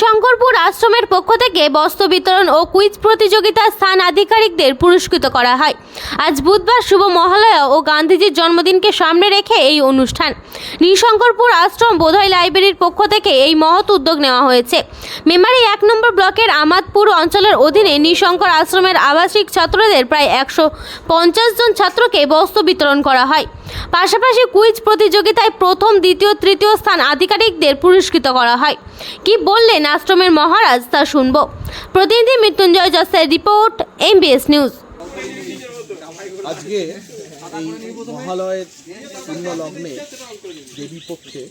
শঙ্করপুর আশ্রমের পক্ষ থেকে বস্ত্র বিতরণ ও কুইজ প্রতিযোগিতার স্থান আধিকারিকদের পুরস্কৃত করা হয়। আজ বুধবার শুভ মহালয়া ও গান্ধীজির জন্মদিনকে সামনে রেখে এই অনুষ্ঠান। নিশঙ্করপুর আশ্রম বোধয় লাইব্রেরির পক্ষ থেকে এই মহৎ উদ্যোগ নেওয়া হয়েছে। মেমারি এক নম্বর ব্লকের আমাদপুর অঞ্চলের অধীনে নিশঙ্কর আশ্রমের আবাসিক ছাত্রদের প্রায় একশো পঞ্চাশ জন ছাত্রকে বস্ত্র বিতরণ করা হয়। পাশাপাশি কুইজ প্রতিযোগিতায় প্রথম, দ্বিতীয়, তৃতীয় স্থান আধিকারিকদের পুরস্কৃত করা হয়। কি বললেন আশ্রমের মহারাজ তা শুনব। প্রতিনিধি মৃত্যুঞ্জয় জসের রিপোর্ট, এমবিএস নিউজ। আজকে এই মহালয়ের পূর্ণ লগ্নে দেবী পক্ষে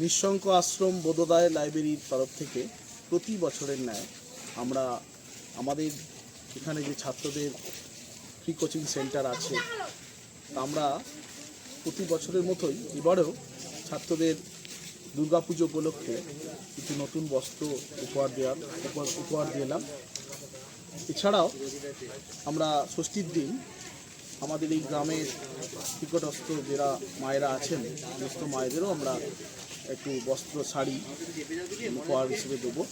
নিঃশঙ্ক আশ্রম বোধোদয় লাইব্রেরির তরফ থেকে প্রতি বছরের ন্যায় আমরা আমাদের এখানে যে ছাত্রদের ফ্রি কোচিং সেন্টার আছে আমরা প্রতি বছরের মতোই এবারেও ছাত্রদের দুর্গাপুজো উপলক্ষে কিছু নতুন বস্ত্র উপহার দেওয়ার উপহার উপহার দিলাম এছাড়াও আমরা ষষ্ঠীর দিন আমাদের এই গ্রামের নিকটস্থ যারা মায়েরা আছেন সমস্ত মায়েদেরও আমরা একটু বস্ত্র, শাড়ি উপহার হিসেবে দেবো।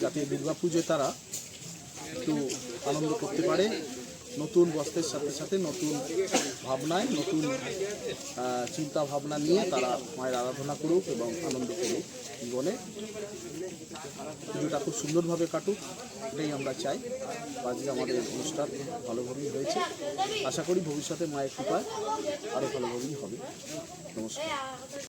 যাতে দুর্গা পুজোয় তারা একটু আনন্দ করতে পারে। নতুন বস্ত্রের সাথে সাথে নতুন ভাবনায়, নতুন চিন্তা ভাবনা নিয়ে তারা মায়ের আরাধনা করুক এবং আনন্দ করুক জীবনে। পুজোটা খুব সুন্দরভাবে কাটুক, এটাই আমরা চাই। আজকে আমাদের অনুষ্ঠান ভালোভাবেই হয়েছে। আশা করি ভবিষ্যতে মায়ের কৃপায় আরও ভালোভাবেই হবে। নমস্কার।